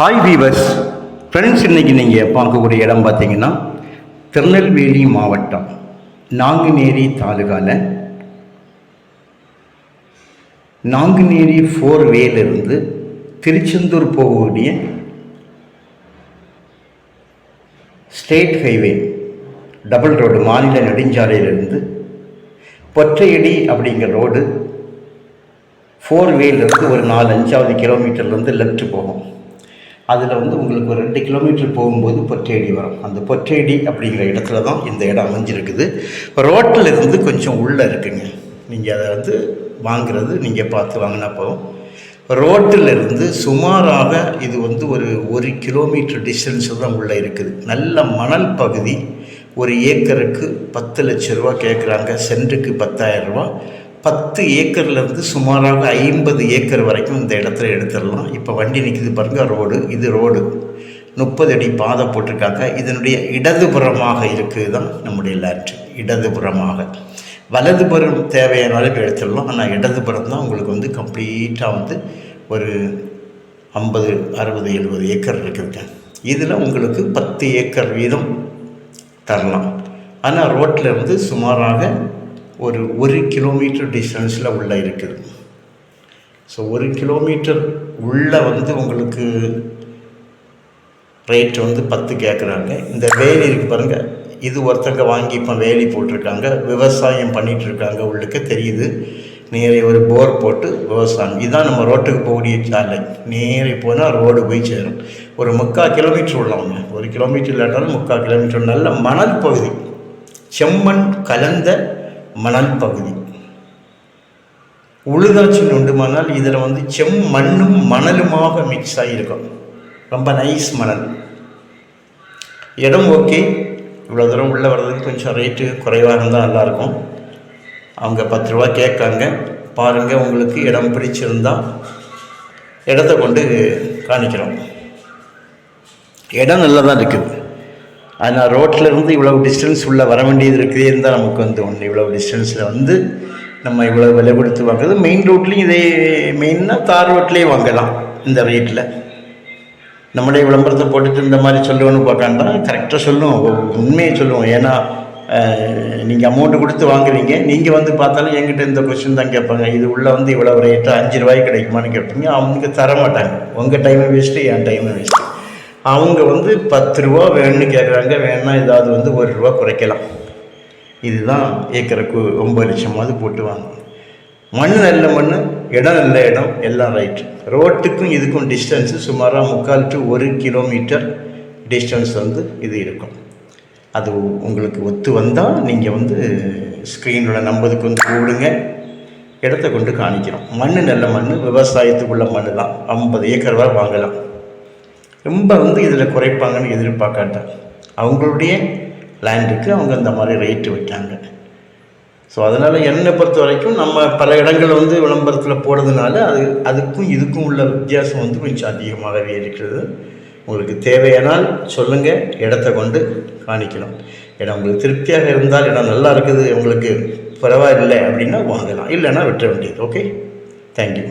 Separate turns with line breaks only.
Hi viewers friends இன்றைக்கி நீங்கள் பார்க்கக்கூடிய இடம் பார்த்தீங்கன்னா திருநெல்வேலி மாவட்டம் நாங்குநேரி தாலுகாவில் நாங்குநேரி ஃபோர் வேலிருந்து திருச்செந்தூர் போகக்கூடிய ஸ்டேட் ஹைவே டபுள் ரோடு மாநில நெடுஞ்சாலையிலிருந்து பொற்றையடி அப்படிங்கிற ரோடு ஃபோர் வேலிருந்து ஒரு நாலு அஞ்சாவது கிலோமீட்டர்லேருந்து லெஃப்ட் போகும். அதில் வந்து உங்களுக்கு ஒரு ரெண்டு கிலோமீட்டர் போகும்போது பொற்றேடி வரும். அந்த பொற்றேடி அப்படிங்கிற இடத்துல தான் இந்த இடம் அமைஞ்சிருக்குது. ரோட்டில் இருந்து கொஞ்சம் உள்ளே இருக்குங்க. நீங்கள் அதை வந்து வாங்குறது நீங்கள் பார்த்து வாங்கினா போதும். ரோட்டில் இருந்து சுமாராக இது வந்து ஒரு ஒரு கிலோமீட்டர் டிஸ்டன்ஸ் தான் உள்ளே இருக்குது. நல்ல மணல் பகுதி. ஒரு ஏக்கருக்கு பத்து லட்ச ரூபா கேட்குறாங்க சென்ட்டுக்கு பத்தாயிரம் ரூபா. பத்து ஏக்கர்லேருந்து சுமாராக ஐம்பது ஏக்கர் வரைக்கும் இந்த இடத்துல எடுத்துடலாம். இப்போ வண்டி நிற்கிது பாருங்கள் ரோடு. இது ரோடு. முப்பது அடி பாதை போட்டிருக்காங்க. இதனுடைய இடதுபுறமாக இருக்குது தான் நம்முடைய லேண்ட். இடதுபுறமாக. வலதுபுறம் தேவையானாலும் இப்போ எடுத்துடலாம். ஆனால் இடதுபுறம் தான் உங்களுக்கு வந்து கம்ப்ளீட்டாக வந்து ஒரு ஐம்பது அறுபது எழுபது ஏக்கர் இருக்குதுங்க. இதில் உங்களுக்கு பத்து ஏக்கர் வீதம் தரலாம். ஆனால் ரோட்டில் இருந்து சுமாராக ஒரு ஒரு கிலோமீட்டர் டிஸ்டன்ஸில் உள்ளே இருக்குது. ஸோ ஒரு கிலோமீட்டர் உள்ளே வந்து உங்களுக்கு ரேட் வந்து பத்து கேட்குறாங்க இந்த வேலி இருக்கு பாருங்கள் இது ஒருத்தங்க வாங்கி இப்போ வேலி போட்டிருக்காங்க. விவசாயம் பண்ணிகிட்ருக்காங்க உள்ளுக்கு தெரியுது. நேரே ஒரு போர் போட்டு விவசாயம். இதுதான் நம்ம ரோட்டுக்கு போகக்கூடிய சாலை நேரே போனால் ரோடு போய் சேரும். ஒரு முக்கால் கிலோமீட்டர் உள்ளவங்க ஒரு கிலோமீட்டர் இல்லாட்டாலும் முக்கால் கிலோமீட்டர் நல்ல மணல் பகுதி. செம்மண் கலந்த மணல் பகுதி உழுதாட்சி உண்டுமானால் இதில் வந்து செம்மண்ணும் மணலுமாக மிக்ஸ் ஆகியிருக்கும் ரொம்ப நைஸ் மணல். இடம் ஓகே இவ்வளோ தூரம் உள்ளே வர்றதுக்கு கொஞ்சம் ரேட்டு குறைவாக இருந்தால் நல்லாயிருக்கும். அவங்க பத்து ரூபா கேட்காங்க. பாருங்கள் உங்களுக்கு இடம் பிடிச்சிருந்தா இடத்த கொண்டு காணிக்கிறோம். இடம் நல்லா தான் இருக்குது. ஆனால் ரோட்டில் இருந்து இவ்வளோ டிஸ்டன்ஸ் உள்ளே வர வேண்டியது இருக்குது இருந்தால் நமக்கு வந்து ஒன்று இவ்வளோ டிஸ்டன்ஸில் வந்து நம்ம இவ்வளோ விலை கொடுத்து வாங்குறது. மெயின் ரோட்லேயும் இதே மெயினாக தார் ரோட்லேயே வாங்கலாம் இந்த ரேட்டில் நம்மளே விளம்பரத்தை போட்டுட்டு இந்த மாதிரி சொல்லுவோன்னு பார்க்காண்டா கரெக்டாக சொல்லுவோம். உண்மையை சொல்லுவோம். ஏன்னா நீங்கள் அமௌண்ட்டு கொடுத்து வாங்குறீங்க. நீங்கள் வந்து பார்த்தாலும் என்கிட்ட இந்த கொஸ்டின் தான் கேட்பாங்க. இது உள்ளே வந்து இவ்வளோ ரேட்டாக அஞ்சு ரூபாய்க்கு கிடைக்குமான்னு கேட்பீங்க. அவங்க தர மாட்டாங்க உங்கள் டைமை வேஸ்ட்டு என் டைமை வேஸ்ட்டு அவங்க வந்து பத்து ரூபா வேணும்னு கேட்குறாங்க வேணும்னா ஏதாவது வந்து ஒரு ரூபா குறைக்கலாம். இதுதான் ஏக்கருக்கு ஒம்பது லட்சமாவது போட்டு வாங்க மண் நல்ல மண் இடம் நல்ல இடம் எல்லாம் ரைட்டு ரோட்டுக்கும் இதுக்கும் டிஸ்டன்ஸு சுமாராக முக்கால் டு ஒரு கிலோமீட்டர் டிஸ்டன்ஸ் வந்து இது இருக்கும். அது உங்களுக்கு ஒத்து வந்தால் நீங்கள் வந்து ஸ்க்ரீனோட நம்பதுக்கு வந்து கூடுங்க இடத்த கொண்டு காணிக்கிறோம். மண் நல்ல மண் விவசாயத்துக்குள்ள மண் தான் ஐம்பது ஏக்கர் வரை வாங்கலாம். ரொம்ப வந்து இதில் குறைப்பாங்கன்னு எதிர்பார்க்காட்டேன் அவங்களுடைய லேண்டுக்கு அவங்க அந்த மாதிரி ரேட்டு வைக்காங்க ஸோ அதனால் என்னை பொறுத்த வரைக்கும் நம்ம பல இடங்கள் வந்து விளம்பரத்தில் போடுறதுனால அது அதுக்கும் இதுக்கும் உள்ள வித்தியாசம் வந்து கொஞ்சம் அதிகமாகவே இருக்கிறது. உங்களுக்கு தேவையானால் சொல்லுங்கள் இடத்த கொண்டு காணிக்கலாம். இடம் உங்களுக்கு திருப்தியாக இருந்தால் இடம் நல்லா இருக்குது உங்களுக்கு பரவாயில்லை அப்படின்னா வாங்கலாம். இல்லைன்னா விட்டுற வேண்டியது ஓகே தேங்க்யூ